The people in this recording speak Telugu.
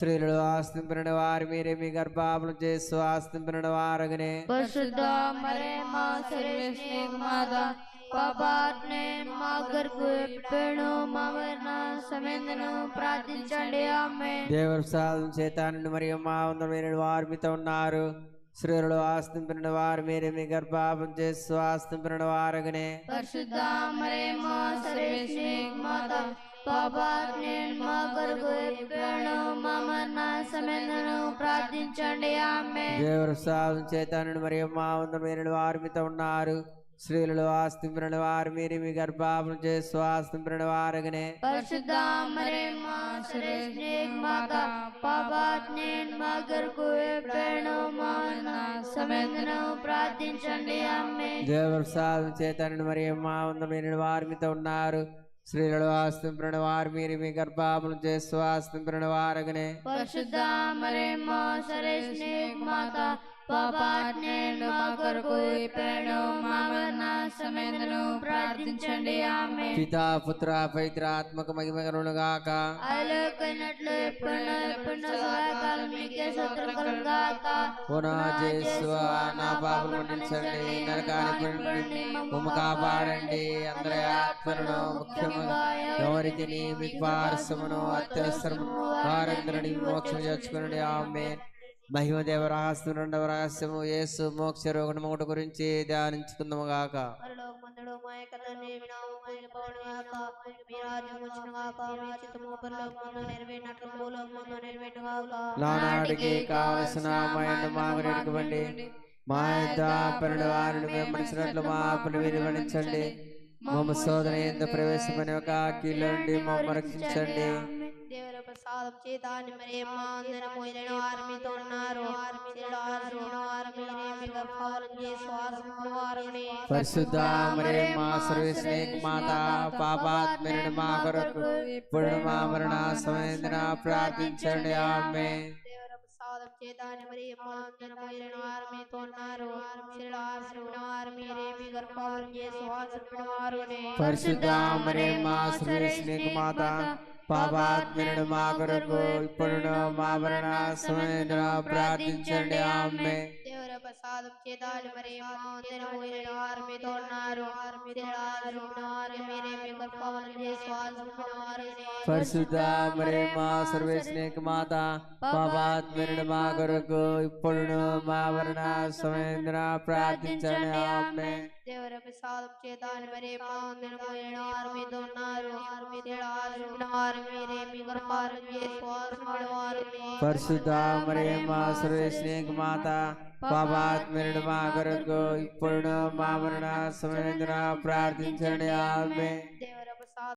స్త్రీలు ఆస్తింపిన వారు మీరే మీ గర్భాపనం చేస్తూ ఆస్తింపిన వారగనే మా గర్భ ఎప్పుడూ మా మరణ సమయంలో ప్రార్థించండి ఆమె దేవుడు సాధన చేతానండి మరియు మా వారు మీతో ఉన్నారు స్త్రీలు ఆస్తింపిన వారు మీరే మీ గర్భాపనం చేస్తూ ఆస్తింపిన వారగనే పరిశుద్ధ మరే మా సర్వేశ్వరి మాత పాపాత్నే మా ఎప్పుడూ సమయంలో ప్రార్థించండి ఆమె దేవుడు సాధన చేతానండి మరియు మా వందమైన వారు మీతో ఉన్నారు. స్త్రీలు ఆస్తింపిన వారు మీరే మీ గర్భాపనం చేస్తూ ఆస్తింపిన వారగనే. మరే ప్రార్థించండి. దేవుడు సాధన చేతానండి మరియు మా వందమైన వారు మీతో ఉన్నారు. కొరకు ఇప్పుడు మా మరణ సమయంలో ప్రార్థించండి ఆమె పితా పుత్ర పవిత్ర ఆత్మక మహిమగరులు గాక అలోకైనట్లు ఎప్పుడు ఎప్పుడు సహాయకాలం మీకే శత్రుకలు గాక ఓ నా జేసువా, నా పాపలు మన్నించండి నరకానికి మమ్మ కాపాడండి అందరి ఆత్మలను ముఖ్యముగా ఎవరికి మీ పారసమును అత్యవసరము వారందరిని మోక్షం చేర్చుకునండి ఆమె మహిమదేవ రహస్యం రెండవ రహస్యము యేసు మోక్ష రోగముట గురించి ధ్యానించుకుందాము గాక. నానాటికి కావలసిన మైన మాగనివ్వండి మా యొక్క పనుల వారిని వెంబడించినట్లు మా పని వినివడించండి మమ్మ శోధన ఎంత ప్రవేశమని ఒక కీళ్ళ నుండి మమ్మ రక్షించండి. దేవుల ప్రసాదం చేత మరి మా అందరము ఇలాంటి వారు మీతో ఉన్నారు శిలువ ఆశ్రయించిన వారు మీరే మీ గర్భఫలం చేసి శ్వాసమును వారిని పరిశుద్ధ మరి మా సర్వేశ్వరి మాత పాపాత్మని మా కొరకు ఇప్పుడు మా మరణ సమయంలో ప్రార్థించండి ఆమె దేవుల ప్రసాదం చేత మరి మా అందరము ఇలాంటి వారు మీతో ఉన్నారు శిలువ ఆశ్రయించిన వారు మీరే మీ గర్భఫలం చేసి శ్వాసమును వారిని పరిశుద్ధ మరి మా సర్వేశ్వరి మాత పాపాత్మని మా కొరకు ఇప్పుడు మా మరణ సమయంలో ప్రార్థించండి ఆమె దేవుల ప్రసాదం చేతాలు మరి మా అందరము ఇలాంటి వారు మీతో ఉన్నారు శిలువ ఆశ్రయించిన వారు మీరే మీ గర్భఫలం చేసి శ్వాసమును వారిని పరిశుద్ధ మరి మా సర్వేశ్వరి మాత పాపాత్మని మా కొరకు ఇప్పుడు మా మరణ సమయంలో ప్రార్థించండి ఆమె దేవుల ప్రసాదం చేతాలు మరి మా అందరము ఇలాంటి వారు మీతో ఉన్నారు శిలువ ఆశ్రయించిన వారు మీరే మీ గర్భఫలం చేసి శ్వాసమును వారిని పరిశుద్ధ మా కొరకు ఇప్పుడు మా మరణ సమయంలో ప్రార్థించండి. ఆమె దేవర